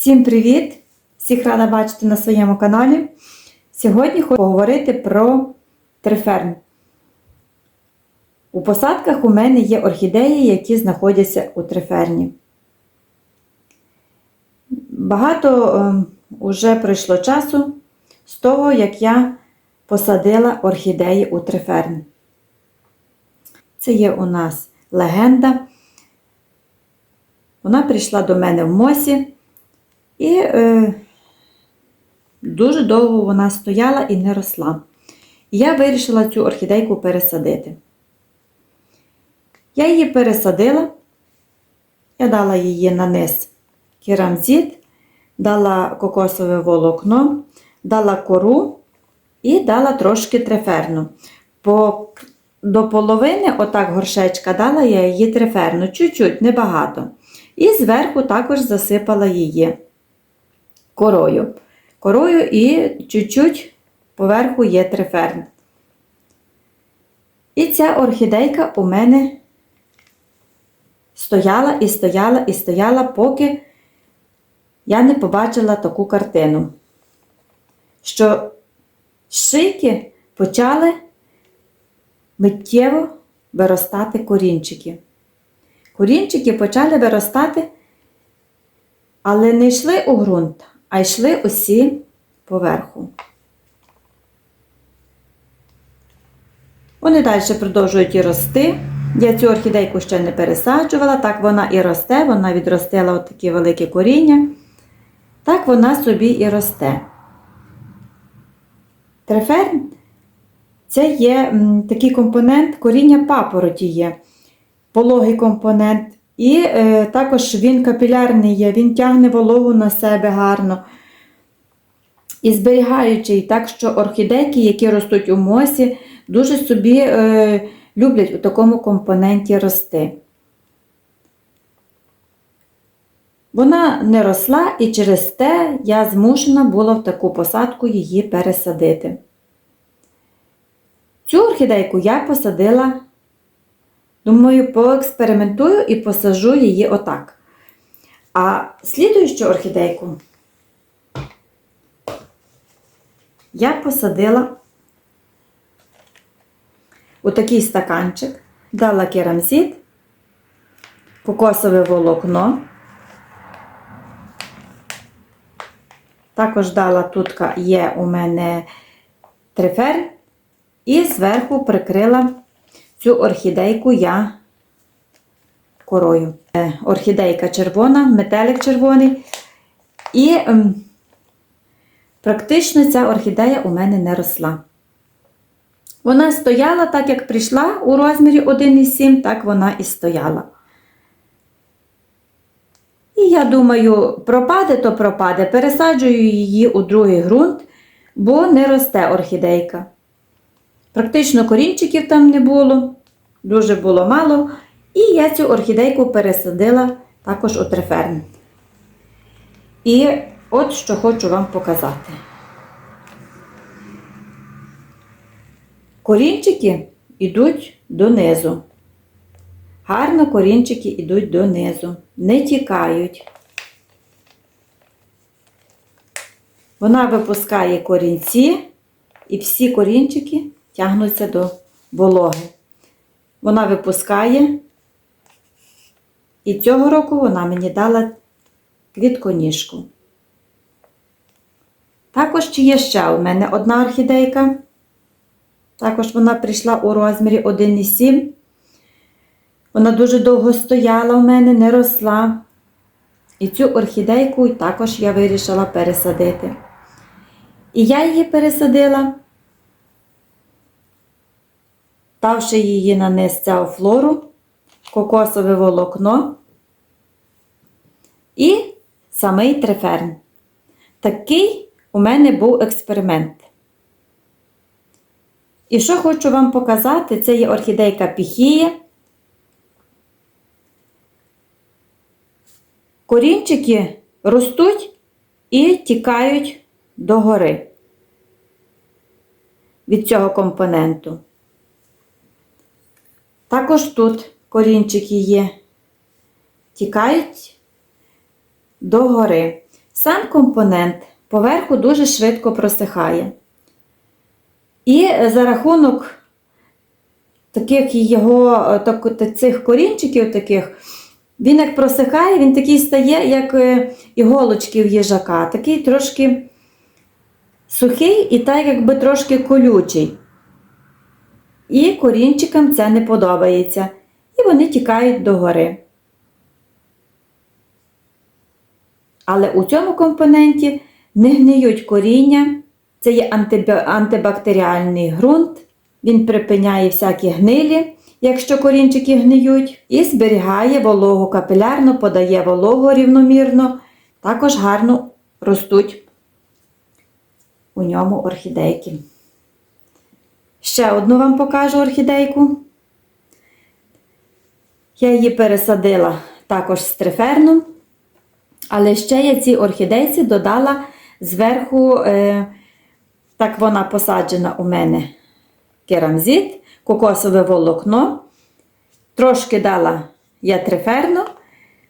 Всім привіт! Всіх рада бачити на своєму каналі. Сьогодні хочу поговорити про триферн. У посадках у мене є орхідеї, які знаходяться у триферні. Багато вже пройшло часу з того, як я посадила орхідеї у триферн. Це є у нас легенда. Вона прийшла до мене в мосі, і е, дуже довго вона стояла і не росла. І я вирішила цю орхідейку пересадити. Я її пересадила, я дала її на низ керамзит, дала кокосове волокно, дала кору і дала трошки треферну. По, до половини, отак горшечка, дала я її треферну, чуть-чуть, небагато. І зверху також засипала її корою. Корою і чуть-чуть поверху є триферн. І ця орхідейка у мене стояла і стояла і стояла, поки я не побачила таку картину, що шийки почали миттєво виростати корінчики. Корінчики почали виростати, але не йшли у ґрунт, а йшли усі поверху. Вони далі продовжують і рости. Я цю орхідейку ще не пересаджувала, так вона і росте, вона відростила такі великі коріння. Так вона собі і росте. Треферн це є такий компонент коріння папороті є, пологий компонент. І е, також він капілярний є, він тягне вологу на себе гарно. І зберігаючий, так що орхідейки, які ростуть у мосі, дуже собі е, люблять у такому компоненті рости. Вона не росла і через те я змушена була в таку посадку її пересадити. Цю орхідейку я посадила, думаю, поекспериментую і посажу її отак. А слідуючу орхідейку я посадила у такий стаканчик, дала керамзит, кокосове волокно. Також дала тут є у мене трифер, і зверху прикрила цю орхідейку я корою. Е, Орхідейка червона, метелик червоний. І ем, практично ця орхідея у мене не росла. Вона стояла так, як прийшла у розмірі 1,7, так вона і стояла. І я думаю, пропаде, то пропаде. Пересаджую її у другий ґрунт, бо не росте орхідейка. Практично корінчиків там не було, дуже було мало. І я цю орхідейку пересадила також у триферн. І от що хочу вам показати. Корінчики йдуть донизу. Гарно корінчики йдуть донизу, не тікають. Вона випускає корінці, і всі корінчики тягнуться до вологи. Вона випускає, і цього року вона мені дала квітконіжку. Також є ще у мене одна орхідейка. Також вона прийшла у розмірі 1,7. Вона дуже довго стояла у мене, не росла. І цю орхідейку також я вирішила пересадити. І я її пересадила, ставши її на низ флору, кокосове волокно і самий треферн. Такий у мене був експеримент. І що хочу вам показати, це є орхідейка піхія. Корінчики ростуть і тікають догори від цього компоненту. Також тут корінчики є, тікають догори. сам компонент поверху дуже швидко просихає. І за рахунок таких його е, так, цих корінчиків таких, він як просихає, він такий стає, як е, іголочки в їжака, такий трошки сухий і так якби трошки колючий. І корінчикам це не подобається. І вони тікають догори. Але у цьому компоненті не гниють коріння, це є антибактеріальний ґрунт, він припиняє всякі гнилі, якщо корінчики гниють, і зберігає вологу капілярно, подає вологу рівномірно, також гарно ростуть у ньому орхідейки. Ще одну вам покажу орхідейку. Я її пересадила також з триферном. Але ще я цій орхідейці додала зверху, е, так вона посаджена у мене керамзит, кокосове волокно. Трошки дала я триферно,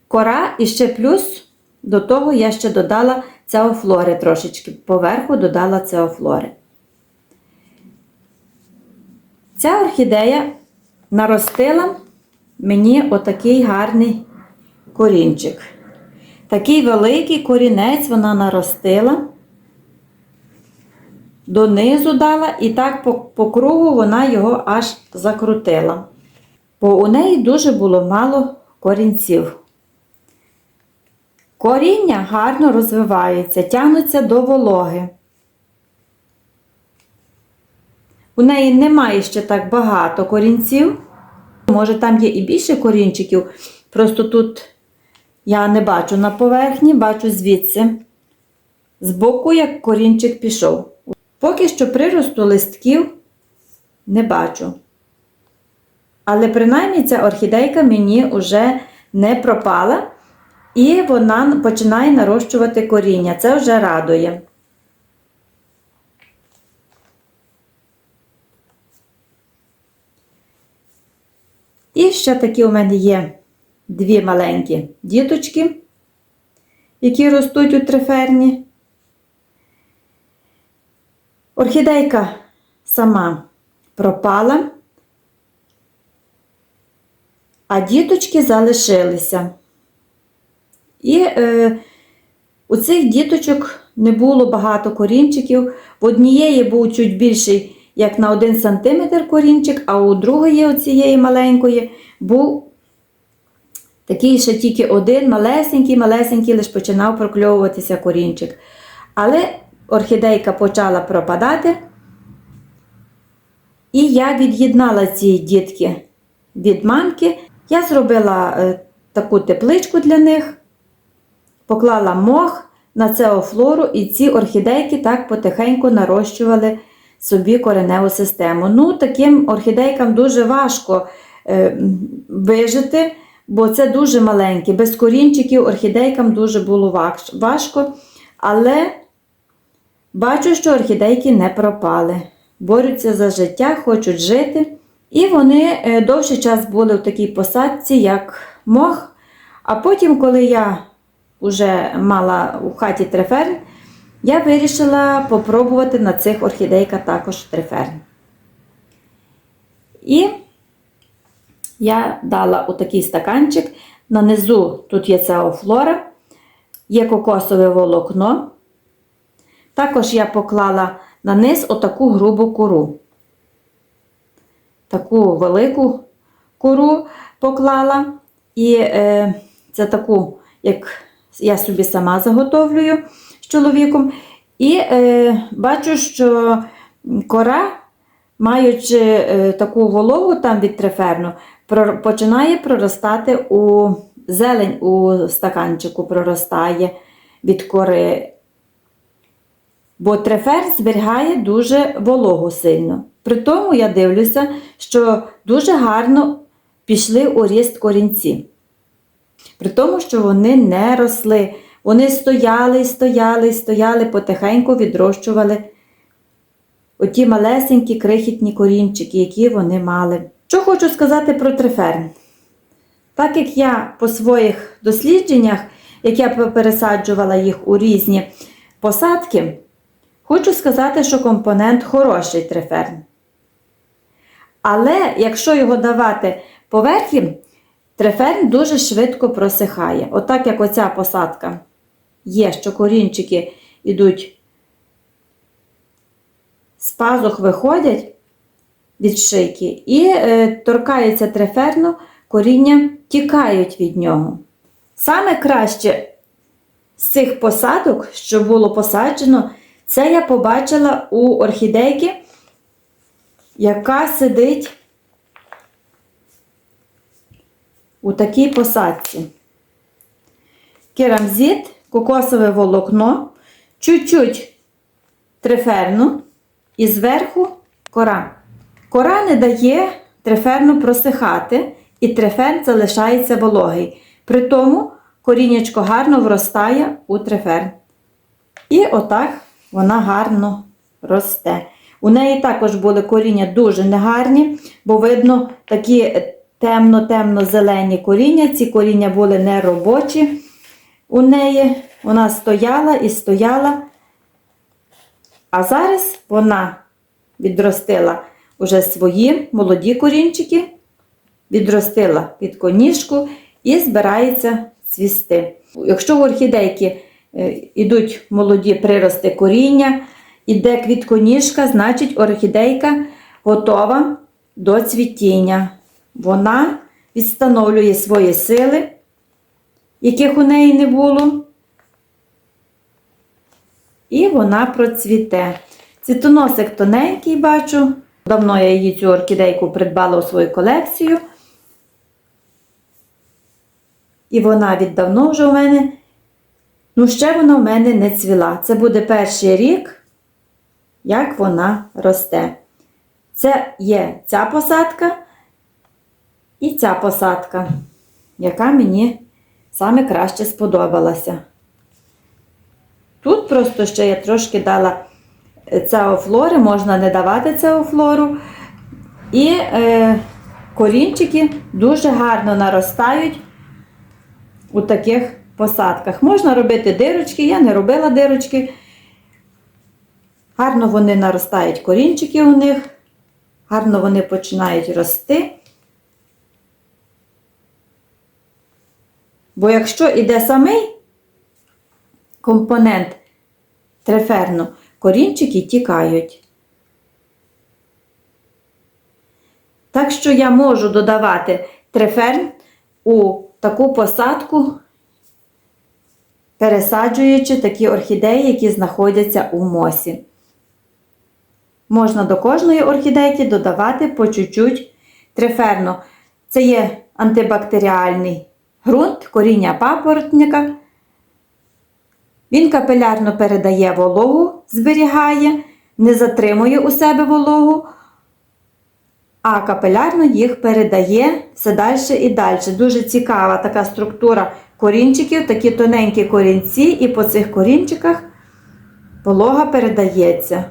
кора і ще плюс до того я ще додала цеофлори трошечки. Поверху додала цеофлори. Ця орхідея наростила мені отакий гарний корінчик. Такий великий корінець вона наростила, донизу дала і так по, по кругу вона його аж закрутила. Бо у неї дуже було мало корінців. Коріння гарно розвиваються, тягнуться до вологи. У неї немає ще так багато корінців. Може, там є і більше корінчиків, просто тут я не бачу на поверхні, бачу звідси. Збоку, як корінчик пішов. Поки що приросту листків не бачу. Але принаймні ця орхідейка мені вже не пропала, і вона починає нарощувати коріння. Це вже радує. І ще такі у мене є дві маленькі діточки, які ростуть у триферні. Орхідейка сама пропала, а діточки залишилися. І е, у цих діточок не було багато корінчиків. В однієї був чуть більший, як на 1 см корінчик, а у другої, оцієї маленької, був такий ще тільки один малесенький, малесенький, лише починав прокльовуватися корінчик. Але орхідейка почала пропадати. І я від'єднала ці дітки від мамки. Я зробила е, таку тепличку для них, поклала мох на цеофлору, і ці орхідейки так потихеньку нарощували собі кореневу систему. Ну, таким орхідейкам дуже важко е, вижити, бо це дуже маленькі. Без корінчиків орхідейкам дуже було важко. Але бачу, що орхідейки не пропали. Борються за життя, хочуть жити. І вони е, довший час були в такій посадці, як мох. А потім, коли я вже мала у хаті треферн, я вирішила попробувати на цих орхідейках також треферн. І я дала у такий стаканчик. На низу тут є цеофлора, є кокосове волокно. Також я поклала на низ отаку грубу кору. Таку велику кору поклала. І е, це таку, як я собі сама заготовлюю чоловіком. І е, бачу, що кора, маючи е, таку вологу там від треферну, про- починає проростати у зелень у стаканчику проростає від кори. Бо трефер зберігає дуже вологу сильно. При тому я дивлюся, що дуже гарно пішли у ріст корінці. При тому, що вони не росли. Вони стояли, стояли, стояли, потихеньку відрощували оті малесенькі крихітні корінчики, які вони мали. Що хочу сказати про триферн. Так як я по своїх дослідженнях як я пересаджувала їх у різні посадки, хочу сказати, що компонент хороший триферн. Але якщо його давати поверхи, триферн дуже швидко просихає. Отак, як оця посадка є, що корінчики йдуть з пазух виходять від шийки і е, торкаються триферну, коріння тікають від нього. Саме краще з цих посадок, що було посаджено, це я побачила у орхідейки, яка сидить у такій посадці. Керамзит, кокосове волокно, чуть-чуть триферну і зверху кора. Кора не дає триферну просихати, і триферн залишається вологий. При тому коріннячко гарно вростає у триферн. І отак вона гарно росте. У неї також були коріння дуже негарні, бо видно такі темно-темно-зелені коріння. Ці коріння були неробочі. У неї вона стояла і стояла. А зараз вона відростила уже свої молоді корінчики, відростила під коніжку і збирається цвісти. Якщо в орхідейки йдуть молоді прирости коріння, іде квітконіжка, значить орхідейка готова до цвітіння. Вона відстановлює свої сили, яких у неї не було. І вона процвіте. Цвітоносик тоненький бачу. Давно я її цю орхідейку придбала у свою колекцію. І вона віддавно вже у мене, ну, ще вона у мене не цвіла. Це буде перший рік, як вона росте. Це є ця посадка і ця посадка, яка мені саме краще сподобалася. Тут просто ще я трошки дала цеофлори, можна не давати цеофлору. І е, корінчики дуже гарно наростають у таких посадках. Можна робити дирочки, я не робила дирочки. Гарно вони наростають корінчики у них, гарно вони починають рости. Бо якщо іде самий компонент треферну, корінчики тікають. Так що я можу додавати треферн у таку посадку, пересаджуючи такі орхідеї, які знаходяться у мосі. Можна до кожної орхідейки додавати по чуть-чуть триферну. Це є антибактеріальний ґрунт, коріння папоротника. Він капілярно передає вологу, зберігає, не затримує у себе вологу, а капілярно їх передає все далі і далі. Дуже цікава така структура корінчиків, такі тоненькі корінці, і по цих корінчиках волога передається.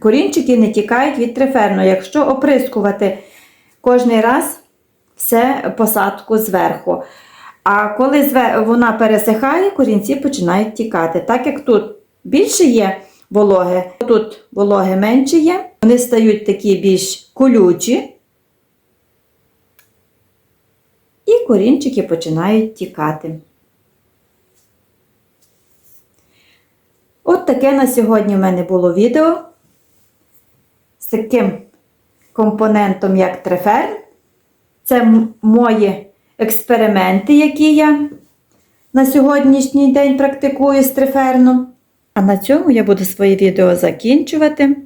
Корінчики не тікають від триферну. Якщо оприскувати кожний раз все посадку зверху. А коли вона пересихає, корінці починають тікати. Так як тут більше є вологи, тут вологи менше є, вони стають такі більш колючі, і корінчики починають тікати. От таке на сьогодні в мене було відео з таким компонентом, як треферн. Це мої експерименти, які я на сьогоднішній день практикую з триферном. А на цьому я буду своє відео закінчувати.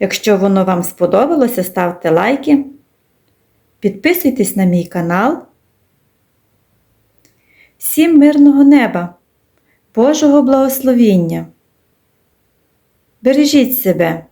Якщо воно вам сподобалося, ставте лайки, підписуйтесь на мій канал. Всім мирного неба, Божого благословіння! Бережіть себе!